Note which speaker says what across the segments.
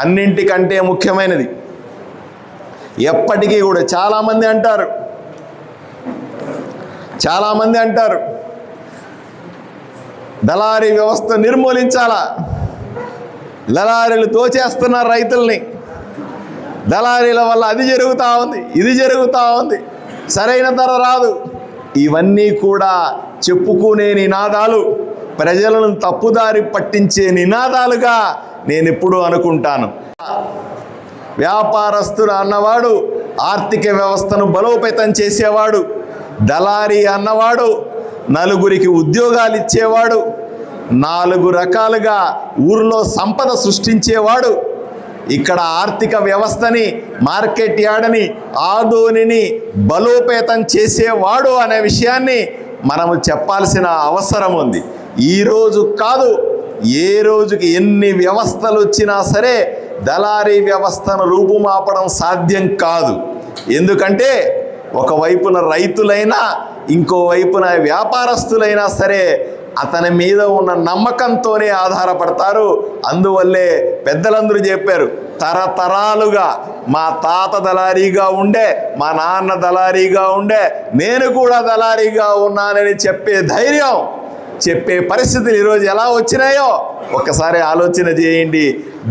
Speaker 1: అన్నింటికంటే ముఖ్యమైనది. ఎప్పటికీ కూడా చాలామంది అంటారు. చాలామంది అంటారు. దళారీ వ్యవస్థ నిర్మూలించాలా? దళారీలు తోచేస్తున్నారు రైతుల్ని. దళారీల వల్ల అది జరుగుతూ ఉంది ఇది జరుగుతూ ఉంది. సరైన ధర రాదు. ఇవన్నీ కూడా చెప్పుకునే నినాదాలు ప్రజలను తప్పుదారి పట్టించే నినాదాలుగా నేను ఎప్పుడూ అనుకుంటాను. వ్యాపారస్తుడు అన్నవాడు ఆర్థిక వ్యవస్థను బలోపేతం చేసేవాడు దళారీ అన్నవాడు నలుగురికి ఉద్యోగాలు ఇచ్చేవాడు నాలుగు రకాలుగా ఊరిలో సంపద సృష్టించేవాడు ఇక్కడ ఆర్థిక వ్యవస్థని మార్కెట్ యార్డ్ని ఆదోనిని బలోపేతం చేసేవాడు అనే విషయాన్ని మనము చెప్పాల్సిన అవసరం ఉంది. ఈరోజు కాదు ఏ రోజుకి ఎన్ని వ్యవస్థలు వచ్చినా సరే దళారీ వ్యవస్థను రూపుమాపడం సాధ్యం కాదు. ఎందుకంటే ఒకవైపున రైతులైనా ఇంకోవైపున వ్యాపారస్తులైనా సరే అతని మీద ఉన్న నమ్మకంతోనే ఆధారపడతారు. అందువల్లే పెద్దలందరూ చెప్పారు తరతరాలుగా మా తాత దళారీగా ఉండే మా నాన్న దళారీగా ఉండే నేను కూడా దళారీగా ఉన్నానని చెప్పే ధైర్యం చెప్పే పరిస్థితులు ఈరోజు ఎలా వచ్చినాయో ఒక్కసారి ఆలోచన చేయండి.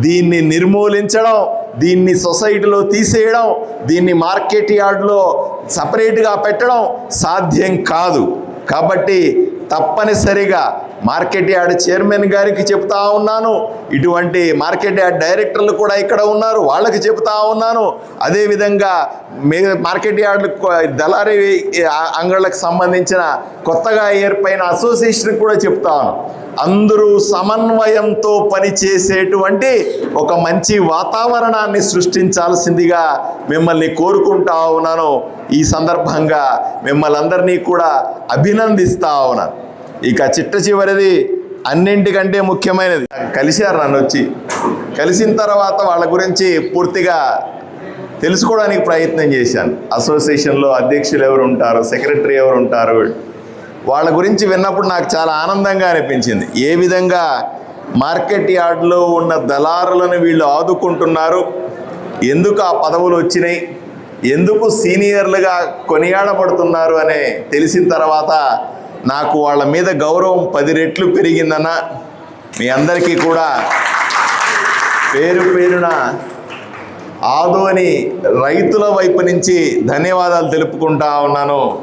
Speaker 1: దీన్ని నిర్మూలించడం దీన్ని సొసైటీలో తీసేయడం దీన్ని మార్కెట్ యార్డ్లో సపరేట్గా పెట్టడం సాధ్యం కాదు. కాబట్టి తప్పనిసరిగా మార్కెట్ యార్డ్ చైర్మన్ గారికి చెప్తా ఉన్నాను. ఇటువంటి మార్కెట్ యార్డ్ డైరెక్టర్లు కూడా ఇక్కడ ఉన్నారు. వాళ్ళకి చెప్తా ఉన్నాను. అదేవిధంగా మే మార్కెట్ యార్డ్ దళారీ అంగళ్ళకు సంబంధించిన కొత్తగా ఏర్పైన అసోసియేషన్ కూడా చెప్తాను. అందరూ సమన్వయంతో పనిచేసేటువంటి ఒక మంచి వాతావరణాన్ని సృష్టించాల్సిందిగా మిమ్మల్ని కోరుకుంటా ఉన్నాను. ఈ సందర్భంగా మిమ్మల్ని అందరినీ కూడా అభినందిస్తా ఉన్నాను. ఇక చిట్ట చివరిది అన్నింటికంటే ముఖ్యమైనది. కలిశారు నన్ను వచ్చి. కలిసిన తర్వాత వాళ్ళ గురించి పూర్తిగా తెలుసుకోవడానికి ప్రయత్నం చేశాను. అసోసియేషన్లో అధ్యక్షులు ఎవరు ఉంటారు సెక్రటరీ ఎవరు ఉంటారు వాళ్ళ గురించి విన్నప్పుడు నాకు చాలా ఆనందంగా అనిపించింది. ఏ విధంగా మార్కెట్ యార్డ్లో ఉన్న దళారులను వీళ్ళు ఆదుకుంటున్నారు? ఎందుకు ఆ పదవులు వచ్చినాయి? ఎందుకు సీనియర్లుగా కొనియాడబడుతున్నారు అనే తెలిసిన తర్వాత నాకు వాళ్ళ మీద గౌరవం పది రెట్లు పెరిగిందన్న మీ అందరికీ కూడా పేరు పేరున ఆదోని రైతుల వైపు నుంచి ధన్యవాదాలు తెలుపుకుంటా ఉన్నాను.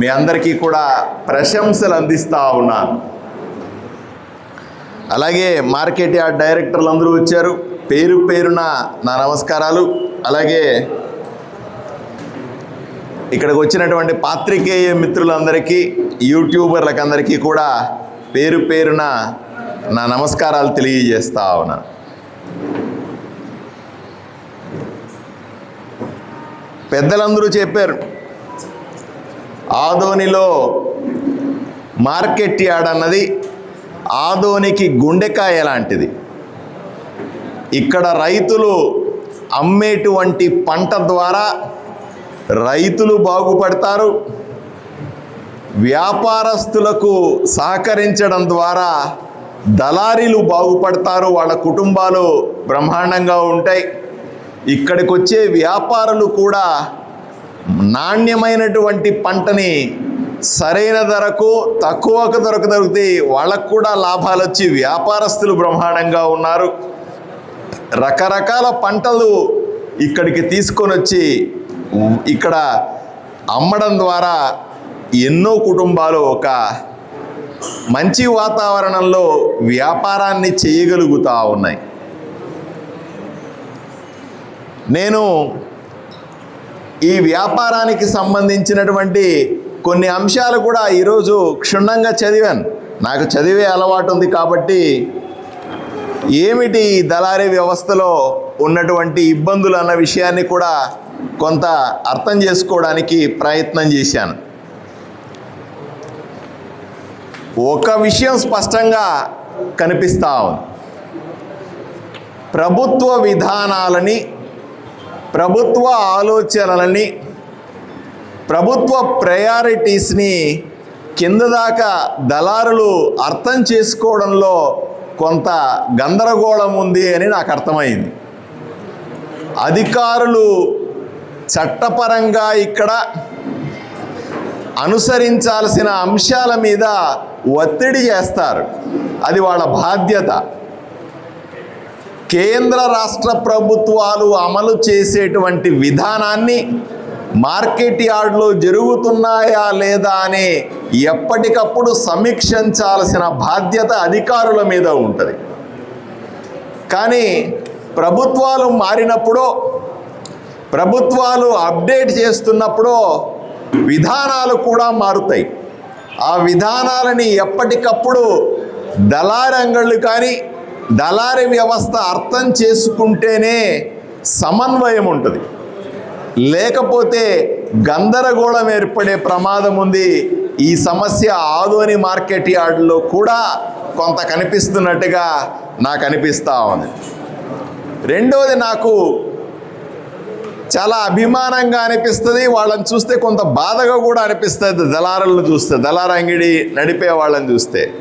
Speaker 1: మీ అందరికీ కూడా ప్రశంసలు అందిస్తూ ఉన్నాను. అలాగే మార్కెట్ యార్డ్ డైరెక్టర్లు అందరూ వచ్చారు. పేరు పేరున నా నమస్కారాలు. అలాగే ఇక్కడికి వచ్చినటువంటి పాత్రికేయ మిత్రులందరికీ యూట్యూబర్లకు అందరికీ కూడా పేరు పేరున నా నమస్కారాలు తెలియజేస్తా ఉన్నాను. పెద్దలందరూ చెప్పారు. ఆదోనిలో మార్కెట్ యార్డ్ అన్నది ఆదోనికి గుండెకాయ లాంటిది. ఇక్కడ రైతులు అమ్మేటువంటి పంట ద్వారా రైతులు బాగుపడతారు. వ్యాపారస్తులకు సహకరించడం ద్వారా దళారీలు బాగుపడతారు. వాళ్ళ కుటుంబాలు బ్రహ్మాండంగా ఉంటాయి. ఇక్కడికి వచ్చే వ్యాపారులు కూడా నాణ్యమైనటువంటి పంటని సరైన ధరకు తక్కువకు ధరకు దొరికితే వాళ్ళకు కూడా లాభాలు వచ్చి వ్యాపారస్తులు బ్రహ్మాండంగా ఉన్నారు. రకరకాల పంటలు ఇక్కడికి తీసుకొని వచ్చి ఇక్కడ అమ్మడం ద్వారా ఎన్నో కుటుంబాలు ఒక మంచి వాతావరణంలో వ్యాపారాన్ని చేయగలుగుతూ ఉన్నాయి. నేను ఈ వ్యాపారానికి సంబంధించినటువంటి కొన్ని అంశాలు కూడా ఈరోజు క్షుణ్ణంగా చదివాను. నాకు చదివే అలవాటు ఉంది కాబట్టి ఏమిటి ఈ దళారీ వ్యవస్థలో ఉన్నటువంటి ఇబ్బందులు అన్న విషయాన్ని కూడా కొంత అర్థం చేసుకోవడానికి ప్రయత్నం చేశాను. ఒక విషయం స్పష్టంగా కనిపిస్తా ఉంది. ప్రభుత్వ విధానాలని ప్రభుత్వ ఆలోచనలని ప్రభుత్వ ప్రయారిటీస్ని కింద దాకా దళారులు అర్థం చేసుకోవడంలో కొంత గందరగోళం ఉంది అని నాకు అర్థమైంది. అధికారులు చట్టపరంగా ఇక్కడ అనుసరించాల్సిన అంశాల మీద ఒత్తిడి చేస్తారు. అది వాళ్ళ బాధ్యత. కేంద్ర రాష్ట్ర ప్రభుత్వాలు అమలు చేసేటువంటి విధానాన్ని మార్కెట్ యార్డ్లో జరుగుతున్నాయా లేదా అని ఎప్పటికప్పుడు సమీక్షించాల్సిన బాధ్యత అధికారుల మీద ఉంటుంది. కానీ ప్రభుత్వాలు మారినప్పుడో ప్రభుత్వాలు అప్డేట్ చేస్తున్నప్పుడో విధానాలు కూడా మారుతాయి. ఆ విధానాలని ఎప్పటికప్పుడు దళారంగళ్ళు కానీ దళారి వ్యవస్థ అర్థం చేసుకుంటేనే సమన్వయం ఉంటుంది. లేకపోతే గందరగోళం ఏర్పడే ప్రమాదం ఉంది. ఈ సమస్య ఆదోని మార్కెట్ యార్డులో కూడా కొంత కనిపిస్తున్నట్టుగా నాకు అనిపిస్తూ ఉంది. రెండోది నాకు చాలా అభిమానంగా అనిపిస్తుంది. వాళ్ళని చూస్తే కొంత బాధగా కూడా అనిపిస్తుంది. దళారులను చూస్తే దళారంగిడి నడిపే వాళ్ళని చూస్తే.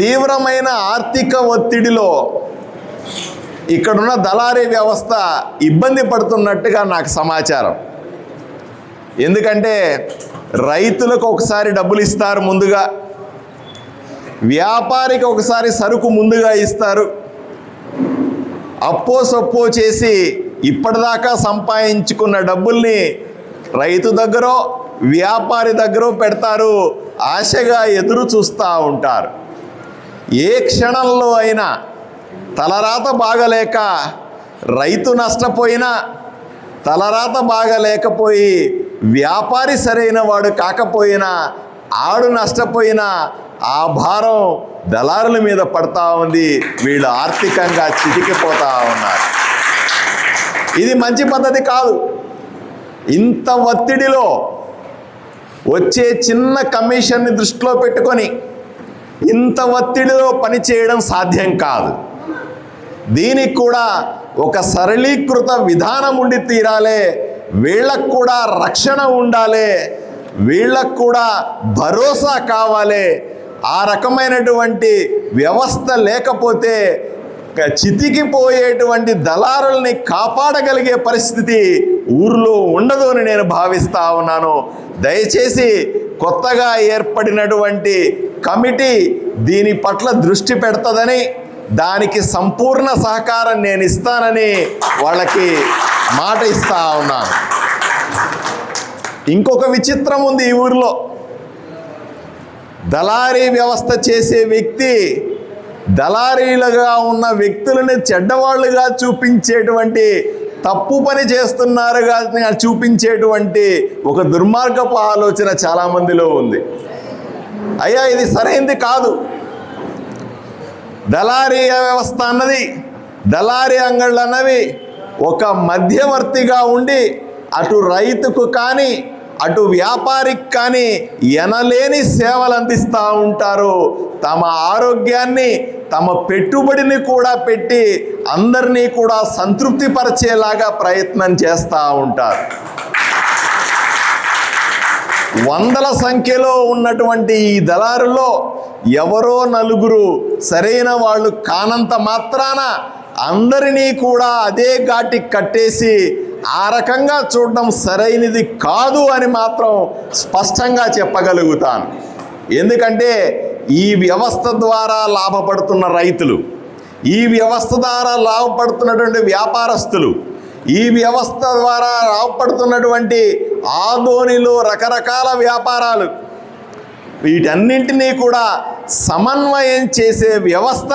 Speaker 1: తీవ్రమైన ఆర్థిక ఒత్తిడిలో ఇక్కడున్న దళారీ వ్యవస్థ ఇబ్బంది పడుతున్నట్టుగా నాకు సమాచారం. ఎందుకంటే రైతులకు ఒకసారి డబ్బులు ఇస్తారు ముందుగా వ్యాపారికి ఒకసారి సరుకు ముందుగా ఇస్తారు. అప్పో సొప్పో చేసి ఇప్పటిదాకా సంపాదించుకున్న డబ్బుల్ని రైతు దగ్గర వ్యాపారి దగ్గర పెడతారు ఆశగా ఎదురు చూస్తూ ఉంటారు. ఏ క్షణంలో అయినా తలరాత బాగలేక రైతు నష్టపోయినా తలరాత బాగలేకపోయి వ్యాపారి సరైన వాడు కాకపోయినా ఆడు నష్టపోయినా ఆ భారం దళారుల మీద పడతా ఉంది. వీళ్ళు ఆర్థికంగా చితికిపోతా ఉన్నారు. ఇది మంచి పద్ధతి కాదు. ఇంత ఒత్తిడిలో వచ్చే చిన్న కమిషన్ని దృష్టిలో పెట్టుకొని ఇంత ఒత్తిడిలో పనిచేయడం సాధ్యం కాదు. దీనికి కూడా ఒక సరళీకృత విధానం ఉండి తీరాలే. వీళ్ళకు కూడా రక్షణ ఉండాలి. వీళ్ళకు కూడా భరోసా కావాలి. ఆ రకమైనటువంటి వ్యవస్థ లేకపోతే చితికిపోయేటువంటి దళారుల్ని కాపాడగలిగే పరిస్థితి ఊర్లో ఉండదు అని నేను భావిస్తా ఉన్నాను. దయచేసి కొత్తగా ఏర్పడినటువంటి కమిటీ దీని పట్ల దృష్టి పెడతదని దానికి సంపూర్ణ సహకారం నేను ఇస్తానని వాళ్ళకి మాట ఇస్తా ఉన్నాను. ఇంకొక విచిత్రం ఉంది ఈ ఊరిలో. దళారీ వ్యవస్థ చేసే వ్యక్తి దళారీలుగా ఉన్న వ్యక్తులని చెడ్డవాళ్ళుగా చూపించేటువంటి తప్పు పని చేస్తున్నారుగా చూపించేటువంటి ఒక దుర్మార్గపు ఆలోచన చాలామందిలో ఉంది. అయ్యా ఇది సరైంది కాదు. దళారీ వ్యవస్థ అన్నది దళారీ అంగళ్ళు అన్నవి ఒక మధ్యవర్తిగా ఉండి అటు రైతుకు కానీ అటు వ్యాపారికి కానీ ఎనలేని సేవలు అందిస్తూ ఉంటారు. తమ ఆరోగ్యాన్ని తమ పెట్టుబడిని కూడా పెట్టి అందరినీ కూడా సంతృప్తిపరిచేలాగా ప్రయత్నం చేస్తూ ఉంటారు. వందల సంఖ్యలో ఉన్నటువంటి ఈ దళారులో ఎవరో నలుగురు సరైన వాళ్ళు కానంత మాత్రాన అందరినీ కూడా అదే ఘాటికి కట్టేసి ఆ రకంగా చూడడం సరైనది కాదు అని మాత్రం స్పష్టంగా చెప్పగలుగుతాను. ఎందుకంటే ఈ వ్యవస్థ ద్వారా లాభపడుతున్న రైతులు ఈ వ్యవస్థ ద్వారా లాభపడుతున్నటువంటి వ్యాపారస్తులు ఈ వ్యవస్థ ద్వారా లాభపడుతున్నటువంటి ఆదోనిలో రకరకాల వ్యాపారాలు. వీటన్నింటినీ కూడా సమన్వయం చేసే వ్యవస్థ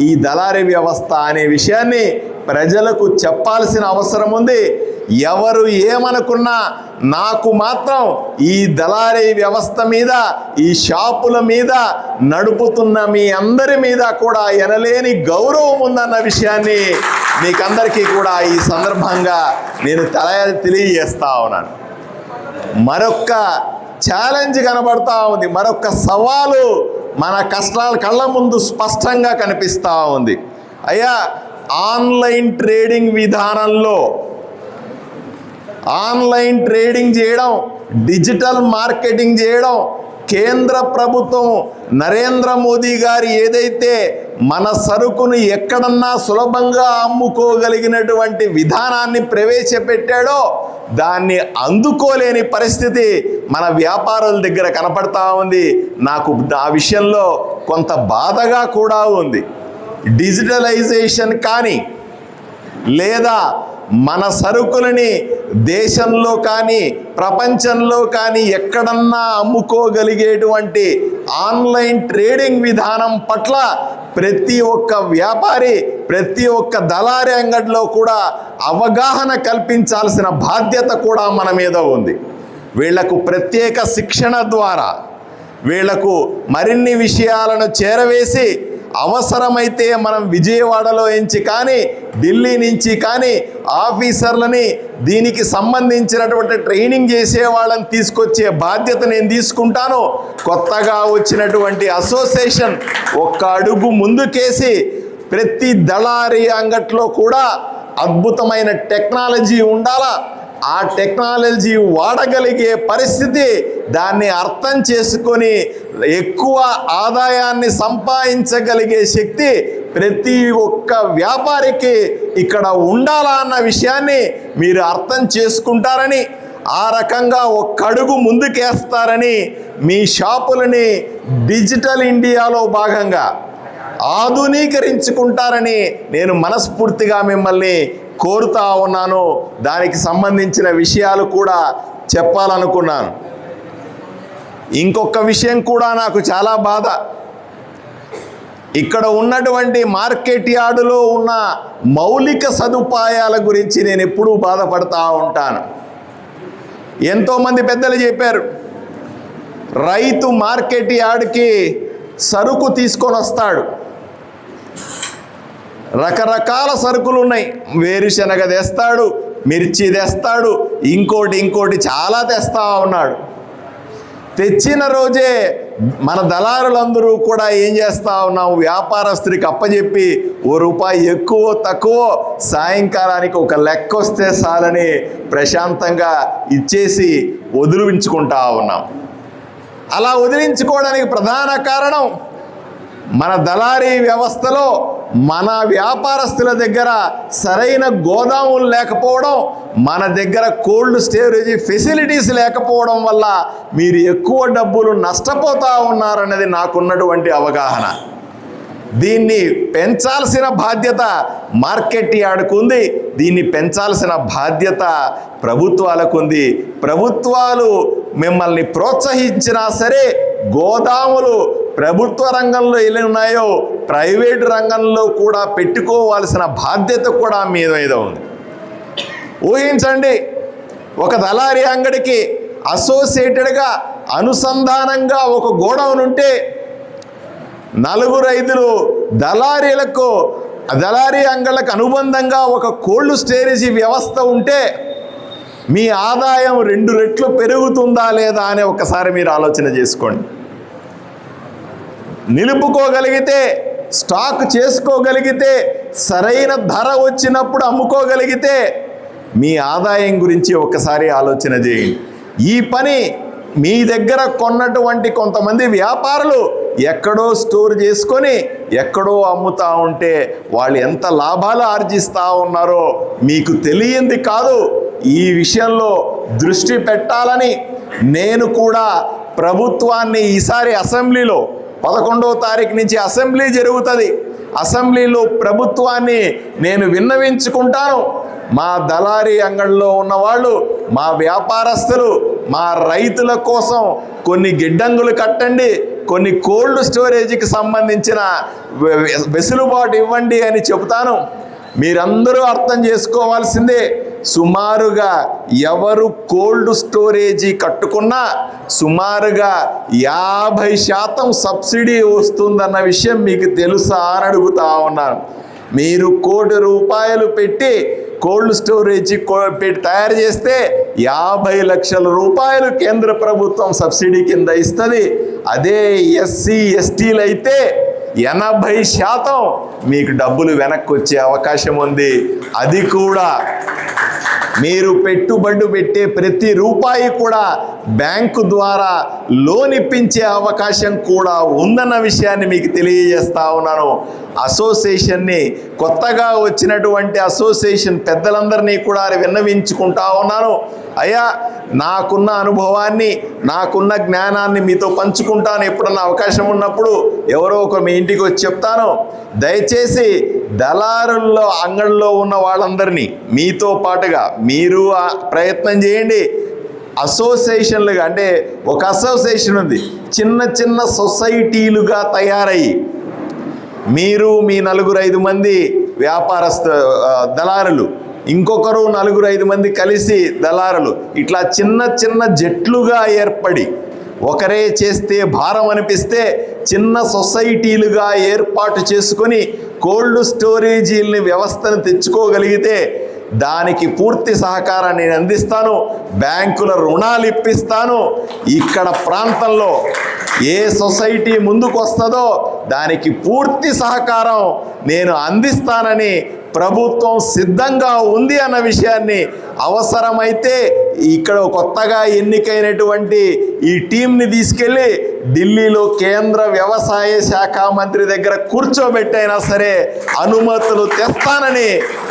Speaker 1: ఈ దళారీ వ్యవస్థ అనే విషయాన్ని ప్రజలకు చెప్పాల్సిన అవసరం ఉంది. ఎవరు ఏమనుకున్నా నాకు మాత్రం ఈ దళారీ వ్యవస్థ మీద ఈ షాపుల మీద నడుపుతున్న మీ అందరి మీద కూడా ఎనలేని గౌరవం ఉందన్న విషయాన్ని మీకందరికీ కూడా ఈ సందర్భంగా నేను తల తెలియజేస్తా ఉన్నాను. మరొక్క ఛాలెంజ్ కనబడతా ఉంది. మరొక సవాలు మన కష్టాల కళ్ళ ముందు స్పష్టంగా కనిపిస్తూ ఉంది. అయ్యా ఆన్లైన్ ట్రేడింగ్ విధానంలో ఆన్లైన్ ట్రేడింగ్ చేయడం డిజిటల్ మార్కెటింగ్ చేయడం కేంద్ర ప్రభుత్వం నరేంద్ర మోదీ గారు ఏదైతే మన సరుకును ఎక్కడన్నా సులభంగా అమ్ముకోగలిగినటువంటి విధానాన్ని ప్రవేశపెట్టాడో దాన్ని అందుకోలేని పరిస్థితి మన వ్యాపారుల దగ్గర కనపడతా ఉంది. నాకు ఆ విషయంలో కొంత బాధగా కూడా ఉంది. డిజిటలైజేషన్ కానీ లేదా మన సరుకులని దేశంలో కానీ ప్రపంచంలో కానీ ఎక్కడన్నా అమ్ముకోగలిగేటువంటి ఆన్లైన్ ట్రేడింగ్ విధానం పట్ల ప్రతి ఒక్క వ్యాపారి ప్రతి ఒక్క దళారి అంగడిలో కూడా అవగాహన కల్పించాల్సిన బాధ్యత కూడా మన మీద ఉంది. వీళ్ళకు ప్రత్యేక శిక్షణ ద్వారా వీళ్ళకు మరిన్ని విషయాలను చేరవేసి అవసరమైతే మనం విజయవాడలో ఎంచి కానీ ఢిల్లీ నుంచి కానీ ఆఫీసర్లని దీనికి సంబంధించినటువంటి ట్రైనింగ్ చేసే వాళ్ళని తీసుకొచ్చే బాధ్యత నేను తీసుకుంటాను. కొత్తగా వచ్చినటువంటి అసోసియేషన్ ఒక్క అడుగు ముందుకేసి ప్రతి దళారీ అంగట్లో కూడా అద్భుతమైన టెక్నాలజీ ఉండాలా? ఆ టెక్నాలజీ వాడగలిగే పరిస్థితి దాన్ని అర్థం చేసుకొని ఎక్కువ ఆదాయాన్ని సంపాదించగలిగే శక్తి ప్రతి ఒక్క వ్యాపారికి ఇక్కడ ఉండాలా అన్న విషయాన్ని మీరు అర్థం చేసుకుంటారని ఆ రకంగా ఒక్కడుగు ముందుకేస్తారని మీ షాపులని డిజిటల్ ఇండియాలో భాగంగా ఆధునీకరించుకుంటారని నేను మనస్ఫూర్తిగా మిమ్మల్ని కోరుతా ఉన్నాను. దానికి సంబంధించిన విషయాలు కూడా చెప్పాలనుకున్నాను. ఇంకొక విషయం కూడా నాకు చాలా బాధ. ఇక్కడ ఉన్నటువంటి మార్కెట్ యార్డులో ఉన్న మౌలిక సదుపాయాల గురించి నేను ఎప్పుడూ బాధపడతా ఉంటాను. ఎంతోమంది పెద్దలు చెప్పారు రైతు మార్కెట్ యార్డ్కి సరుకు తీసుకొని వస్తాడు. రకరకాల సరుకులు ఉన్నాయి. వేరుశనగ తెస్తాడు మిర్చి తెస్తాడు ఇంకోటి ఇంకోటి చాలా తెస్తా ఉన్నాడు. తెచ్చిన రోజే మన దళారులందరూ కూడా ఏం చేస్తా ఉన్నాం వ్యాపారస్తుడికి అప్పచెప్పి ఓ రూపాయి ఎక్కువ తక్కువ సాయంకాలానికి ఒక లెక్క వస్తే చాలని ప్రశాంతంగా ఇచ్చేసి వదిలించుకుంటా ఉన్నాం. అలా వదిలించుకోవడానికి ప్రధాన కారణం మన దళారీ వ్యవస్థలో మన వ్యాపారస్తుల దగ్గర సరైన గోదాములు లేకపోవడం మన దగ్గర కోల్డ్ స్టోరేజ్ ఫెసిలిటీస్ లేకపోవడం వల్ల మీరు ఎక్కువ డబ్బులు నష్టపోతూ ఉన్నారన్నది నాకున్నటువంటి అవగాహన. దీన్ని పెంచాల్సిన బాధ్యత మార్కెట్ యార్డుకుంది దీన్ని పెంచాల్సిన బాధ్యత ప్రభుత్వాలకుంది ప్రభుత్వాలు మిమ్మల్ని ప్రోత్సహించినా సరే గోదాములు ప్రభుత్వ రంగంలో ఎన్ని ఉన్నాయో ప్రైవేట్ రంగంలో కూడా పెట్టుకోవాల్సిన బాధ్యత కూడా మీ మీద ఉంది. ఊహించండి ఒక దళారీ అంగడికి అసోసియేటెడ్గా అనుసంధానంగా ఒక గోడౌన్ ఉంటే నలుగురు ఐదులు దళారీలకు దళారీ అంగళ్ళకు అనుబంధంగా ఒక కోల్డ్ స్టోరేజీ వ్యవస్థ ఉంటే మీ ఆదాయం రెండు రెట్లు పెరుగుతుందా లేదా అని ఒకసారి మీరు ఆలోచన చేసుకోండి. నిలుపుకోగలిగితే స్టాక్ చేసుకోగలిగితే సరైన ధర వచ్చినప్పుడు అమ్ముకోగలిగితే మీ ఆదాయం గురించి ఒకసారి ఆలోచన చేయండి. ఈ పని మీ దగ్గర కొన్నటువంటి కొంతమంది వ్యాపారులు ఎక్కడో స్టోర్ చేసుకొని ఎక్కడో అమ్ముతా ఉంటే వాళ్ళు ఎంత లాభాలు ఆర్జిస్తూ ఉన్నారో మీకు తెలియంది కాదు. ఈ విషయంలో దృష్టి పెట్టాలని నేను కూడా ప్రభుత్వాన్ని ఈసారి అసెంబ్లీలో పదకొండవ తారీఖు నుంచి అసెంబ్లీ జరుగుతుంది. అసెంబ్లీలో ప్రభుత్వాన్ని నేను విన్నవించుకుంటాను. మా దళారీ అంగడిలో ఉన్నవాళ్ళు మా వ్యాపారస్తులు మా రైతుల కోసం కొన్ని గిడ్డంగులు కట్టండి కొన్ని కోల్డ్ స్టోరేజీకి సంబంధించిన వెసులుబాటు ఇవ్వండి అని చెబుతాను. మీరందరూ అర్థం చేసుకోవాల్సిందే సుమారుగా ఎవరు కోల్డ్ స్టోరేజీ కట్టుకున్నా సుమారుగా యాభై శాతం సబ్సిడీ వస్తుందన్న విషయం మీకు తెలుసా అని అడుగుతా ఉన్నాను. మీరు కోటి రూపాయలు పెట్టి కోల్డ్ స్టోరేజ్ కో- పెట్టి తయారు చేస్తే యాభై లక్షల రూపాయలు కేంద్ర ప్రభుత్వం సబ్సిడీ కింద ఇస్తుంది. అదే ఎస్సీ ఎస్టీలు అయితే ఎనభై శాతం మీకు డబ్బులు వెనక్కి వచ్చే అవకాశం ఉంది. అది కూడా మీరు పెట్టుబడి పెట్టే ప్రతి రూపాయి కూడా బ్యాంకు ద్వారా లోన్ ఇప్పించే అవకాశం కూడా ఉందన్న విషయాన్ని మీకు తెలియజేస్తా ఉన్నాను. అసోసియేషన్ని కొత్తగా వచ్చినటువంటి అసోసియేషన్ పెద్దలందరినీ కూడా విన్నవించుకుంటా ఉన్నాను. అయ్యా నాకున్న అనుభవాన్ని నాకున్న జ్ఞానాన్ని మీతో పంచుకుంటాను ఎప్పుడన్నా అవకాశం ఉన్నప్పుడు ఎవరో ఒక మీ ఇంటికి వచ్చి చెప్తాను. దయచేసి దళారుల్లో అంగడిలో ఉన్న వాళ్ళందరినీ మీతో పాటుగా మీరు ప్రయత్నం చేయండి. అసోసియేషన్లుగా అంటే ఒక అసోసియేషన్ ఉంది. చిన్న చిన్న సొసైటీలుగా తయారయ్యి మీరు మీ నలుగురు ఐదు మంది వ్యాపారస్తు దళారులు ఇంకొకరు నలుగురు ఐదు మంది కలిసి దళారులు. ఇట్లా చిన్న చిన్న జట్లుగా ఏర్పడి ఒకరే చేస్తే భారం అనిపిస్తే చిన్న సొసైటీలుగా ఏర్పాటు చేసుకొని కోల్డ్ స్టోరేజీల్ని వ్యవస్థను తెచ్చుకోగలిగితే దానికి పూర్తి సహకారాన్ని నేను అందిస్తాను బ్యాంకుల రుణాలు ఇప్పిస్తాను. ఇక్కడ ప్రాంతంలో ఏ సొసైటీ ముందుకు వస్తుందో దానికి పూర్తి సహకారం నేను అందిస్తానని ప్రభుత్వం సిద్ధంగా ఉంది అన్న విషయాన్ని అవసరమైతే ఇక్కడ కొత్తగా ఎన్నికైనటువంటి ఈ టీంని తీసుకెళ్ళి ఢిల్లీలో కేంద్ర వ్యవసాయ శాఖ మంత్రి దగ్గర కూర్చోబెట్టైనా సరే అనుమతులు తెస్తానని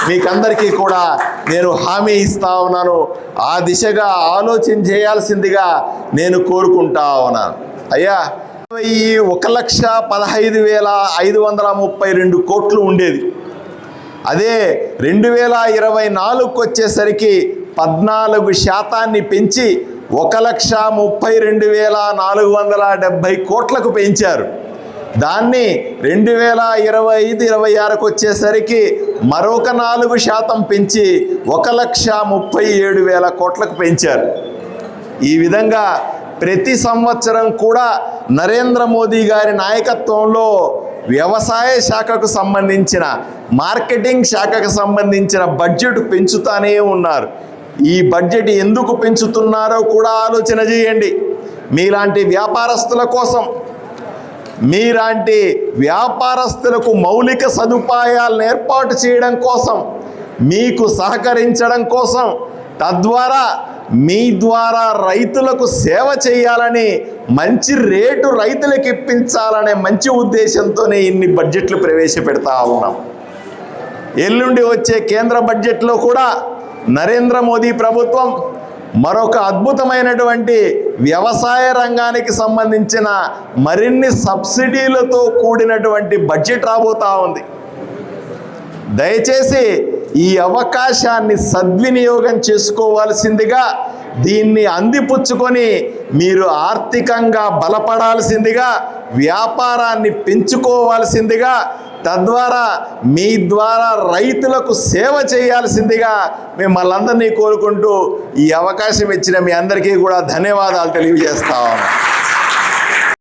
Speaker 1: మీకందరికీ కూడా నేను హామీ ఇస్తా ఉన్నాను. ఆ దిశగా ఆలోచన చేయాల్సిందిగా నేను కోరుకుంటా ఉన్నాను అయ్యా ఈ ఒక లక్ష పదహైదు వేల ఐదు వందల ముప్పై రెండు కోట్లు ఉండేది. అదే రెండు వేల ఇరవై నాలుగుకి వచ్చేసరికి పద్నాలుగు శాతాన్ని పెంచి ఒక లక్ష ముప్పై రెండు వేల నాలుగు వందల డెబ్భై కోట్లకు పెంచారు. దాన్ని రెండు వేల ఇరవై ఐదు ఇరవై ఆరుకు వచ్చేసరికి మరొక నాలుగు శాతం పెంచి ఒక లక్ష ముప్పై ఏడు వేల కోట్లకు పెంచారు. ఈ విధంగా ప్రతి సంవత్సరం కూడా నరేంద్ర మోదీ గారి నాయకత్వంలో వ్యవసాయ శాఖకు సంబంధించిన మార్కెటింగ్ శాఖకు సంబంధించిన బడ్జెట్ పెంచుతానే ఉన్నారు. ఈ బడ్జెట్ ఎందుకు పెంచుతున్నారో కూడా ఆలోచన చేయండి. మీలాంటి వ్యాపారస్తుల కోసం మీలాంటి వ్యాపారస్తులకు మౌలిక సదుపాయాలను ఏర్పాటు చేయడం కోసం మీకు సహకరించడం కోసం తద్వారా మీ ద్వారా రైతులకు సేవ చేయాలని మంచి రేటు రైతులకు ఇప్పించాలనే మంచి ఉద్దేశంతోనే ఇన్ని బడ్జెట్లు ప్రవేశపెడతా ఉన్నాం. ఎల్లుండి వచ్చే కేంద్ర బడ్జెట్లో కూడా నరేంద్ర మోదీ ప్రభుత్వం మరొక అద్భుతమైనటువంటి వ్యవసాయ రంగానికి సంబంధించిన మరిన్ని సబ్సిడీలతో కూడినటువంటి బడ్జెట్ రాబోతా ఉంది. దయచేసి ఈ అవకాశాన్ని సద్వినియోగం చేసుకోవాల్సిందిగా దీన్ని అందిపుచ్చుకొని మీరు ఆర్థికంగా బలపడాల్సిందిగా వ్యాపారాన్ని పెంచుకోవాల్సిందిగా తద్వారా మీ ద్వారా రైతులకు సేవ చేయాల్సిందిగా మిమ్మల్ని అందరినీ కోరుకుంటూ ఈ అవకాశం ఇచ్చిన మీ అందరికీ కూడా ధన్యవాదాలు తెలియజేస్తా ఉన్నాను